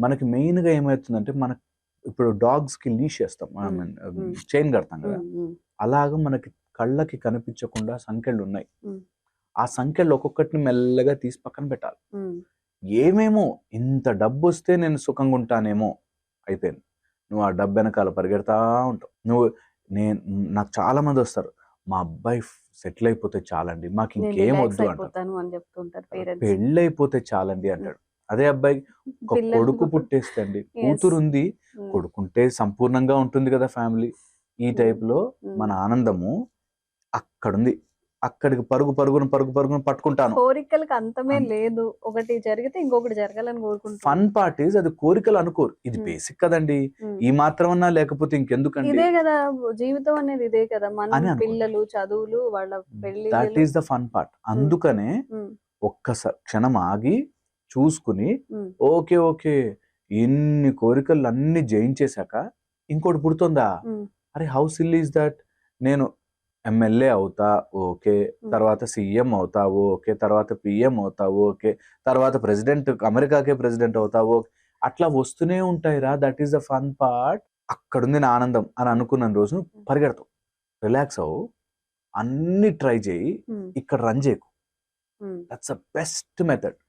మనకి మెయిన్గా ఏమవుతుందంటే మన ఇప్పుడు డాగ్స్కి లీష్ చేస్తాం ఐ. మీన్. చైన్ కడతాం కదా. అలాగా మనకి కళ్ళకి కనిపించకుండా సంఖ్యలు ఉన్నాయి. ఆ సంఖ్యలు ఒక్కొక్కటిని మెల్లగా తీసి పక్కన పెట్టాలి. ఏమేమో ఇంత డబ్బు వస్తే నేను సుఖంగా ఉంటానేమో అయిపోయింది నువ్వు ఆ డబ్బు వెనకాల పరిగెడతా ఉంటావు. నువ్వు నేను నాకు చాలా మంది వస్తారు. మా అబ్బాయి సెటిల్ అయిపోతే చాలండి. మాకు ఇంకేం వద్దు అంటారు. పెళ్ళి అయిపోతే చాలండి అంటాడు. అదే అబ్బాయి ఒక కొడుకు పుట్టేస్తే అండి కూతురు ఉంది కొడుకుంటే సంపూర్ణంగా ఉంటుంది కదా ఫ్యామిలీ. ఈ Mm. టైప్లో మన ఆనందము అక్కడుంది. అక్కడికి పరుగు పరుగున పరుగు పరుగున పట్టుకుంటాను. కోరికలకు అంతమే లేదు. ఒకటి జరిగితే ఇంకొకటి జరగాలని కోరుకుంటాను ఫన్ పార్టీస్ అది కోరికలు అనుకోరు. ఇది Mm. బేసిక్ కదండి. ఈ మాత్రం అన్నా లేకపోతే ఇంకెందుకండి? ఇదే కదా జీవితం అనేది ఇదే కదా. మన. పిల్లలు చదువులు వాళ్ళ పెళ్ళి that is the fun part అందుకనే ఒక్క స- క్షణం ఆగి చూసుకుని ఓకే ఓకే. ఇన్ని కోరికలు అన్ని జయించేశాక ఇంకోటి పుడుతుందా? అరే హౌ సిల్ ఈస్ దట్? నేను ఎమ్మెల్యే అవుతా ఓకే. తర్వాత సీఎం అవుతావు ఓకే. తర్వాత పిఎం అవుతావు ఓకే. తర్వాత ప్రెసిడెంట్ అమెరికాకే ప్రెసిడెంట్ అవుతావు ఓకే. అట్లా వస్తూనే ఉంటాయిరా. That is the fun part. అక్కడుంది నా ఆనందం అని అనుకున్న రోజు పరిగెడతావు. రిలాక్స్ అవ్వు. అన్ని ట్రై చేయి. ఇక్కడ రన్ చేయకు. That's a best method